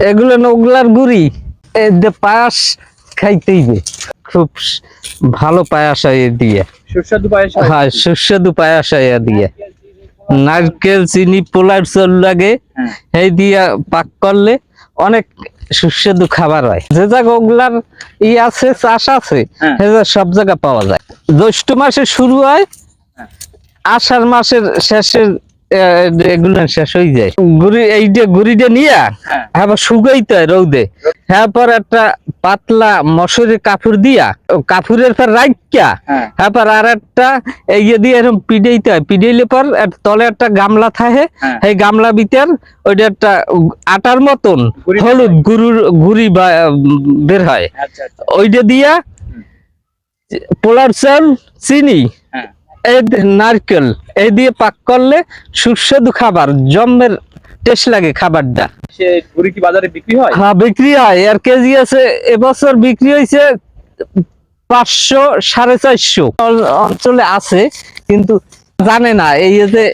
এগুলো ওগুলার গুড়ি পায়াস খাইতেইবে খুব ভালো পায়াস দিয়ে সুস্বাদু পায়েস হয়? হ্যাঁ সুস্বাদু পায়াস দিয়ে নারকেল চিনি পোলার চল লাগে হ্যাঁ। এই দিয়া পাক করলে অনেক সুস্বাদু খাবার হয় যে জায়গা ওগুলার ই আছে চাষ আছে হ্যাঁ। সে জায়গা সব জায়গা পাওয়া যায় জ্যৈষ্ঠ মাসে শুরু হয় হ্যাঁ। আষাঢ় মাসের শেষের এগুলো শেষ হয়ে যায়। গুড়ি এই যে গুড়িটা নিয়ে হ্যাঁ। শুকাইতে হয় রৌদে। হ্যাঁ পর একটা পাতলা মশুরের কাপড় দিয়া কাপড়ের পর রাখিয়া হ্যাঁ। হ্যাঁ পর আর একটা এই দিয়ে এরকম পিডাইতে হয়। পিডাইলে পর তলে একটা গামলা থাকে। হ্যাঁ। এই গামলা ভিতর ওইটা একটা আটার মতন হলুদ গুরুর গুড়ি বা- বের হয়। আচ্ছা আচ্ছা। ওইটা দিয়া পোলার চাল চিনি হ্যাঁ। নারকেল। এই দিয়ে পাক করলে সুস্বাদু খাবার জম্মের টেস্ট লাগে খাবারটা। সে কি বাজারে বিক্রি হয়? হ্যাঁ বিক্রি হয়। এর কেজি আছে এবছর বিক্রি হয়েছে পাঁচশো সাড়ে চারশো। অঞ্চলে আছে কিন্তু জানে না এই যে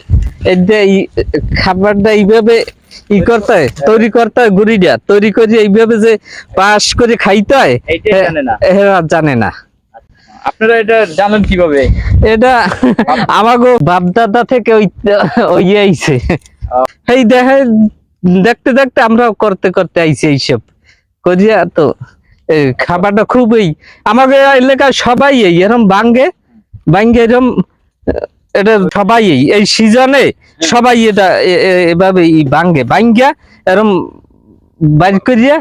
খাবারটা এইভাবে ই করতে হয় তৈরি করতে হয় গুড়িটা তৈরি করে এইভাবে যে পাস করে খাইতে হয় জানে না। আপনারা এটা জানেন কীভাবে? এটা আমাগো বাপদাদা থেকে ওই ওই আইছে। এই দেখে দেখতে দেখতে আমরাও করতে করতে আইছি এইসব। করিয়া তো খাবারটা খুবই আমাকে এলাকায় সবাই এই এরম বাঙ্গে বাঙ্গে এরম এটা সবাই এই এই সিজনে সবাই এটা এভাবে বাঙ্গে বাঙ্গা এরম বাইর করিয়া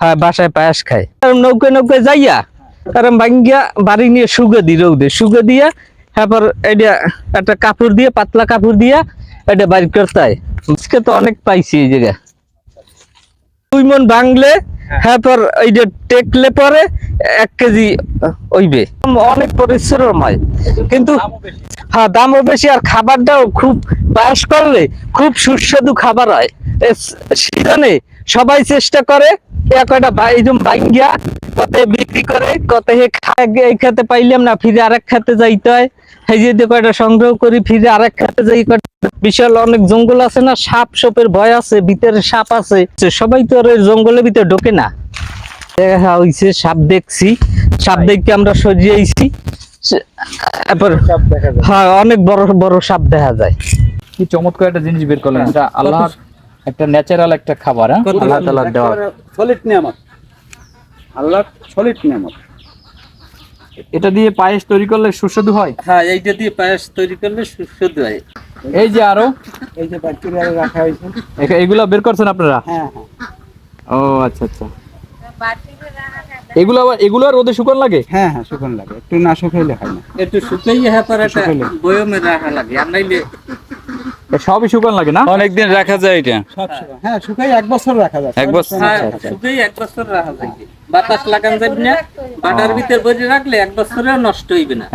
হ্যাঁ বাসায় পায়াস খায়। নৌকে নৌকে যাইয়া এরম বাঙ্গিয়া বাড়ি নিয়ে শুগে দি রৌদে শুগে দিয়া তারপর এটা একটা কাপড় দিয়ে, পাতলা কাপড় দিয়া এটা বাড়ি করতে হয়। তো অনেক পাইছি এই জায়গা দুই মন বাংলে তারপর এই যে টেকলে পরে এক কেজি ওইবে অনেক পরিশ্রম হয়। কিন্তু হ্যাঁ দামও বেশি আর খাবারটাও খুব পায়াস করলে খুব সুস্বাদু খাবার হয়। সেখানে সবাই চেষ্টা করে একটা এইরকম ভাঙ্গিয়া কত বিক্রি করে কত হে এই খেতে পাইলাম না ফিরে আরেক খেতে যাইতে হয়। এই যে কয়টা সংগ্রহ করি ফিরে আরেক খেতে যাই বিশাল অনেক জঙ্গল আছে না সাপ সাপের ভয় আছে ভিতরে সাপ আছে। সবাই তো আর জঙ্গলের ভিতরে ঢোকে না। দেখা হইছে সাপ দেখছি। সাপ দেখতে আমরা সজিয়েছি তারপর হ্যাঁ অনেক বড় বড় সাপ দেখা যায়। কি চমৎকার একটা জিনিস বের করলেন এটা আল্লাহর একটা ন্যাচারাল একটা খাবার হ্যাঁ? আল্লাহ তাআলার দেওয়া সলিড নিয়ামত। আল্লাহ সলিড নিয়ামত। এটা দিয়ে পায়েস তৈরি করলে সুস্বাদু হয়? হ্যাঁ এইটা দিয়ে পায়েস তৈরি করলে সুস্বাদু হয়। এই যে আরও। এই যে ব্যাকটেরিয়া রাখা হয়েছে। এগুলা বের করছেন আপনারা? হ্যাঁ হ্যাঁ। ও আচ্ছা আচ্ছা। এগুলো আবার এগুলো আর রোদে শুকন লাগে? হ্যাঁ হ্যাঁ শুকন লাগে। একটু না শুকাইলে হয় না। একটু শুকাই হ্যাঁ পর। বয়মে রাখা লাগে। আর নাইলে সবই শুকান লাগে না? অনেকদিন রাখা যায় এটা। সব হ্যাঁ শুকাই এক বছর রাখা যায়। এক বছর? হ্যাঁ শুকাই এক বছর রাখা যায়। বাতাস লাগান যাবে না বাটার ভিতর বসে রাখলে এক বছরেও নষ্ট হইবে না।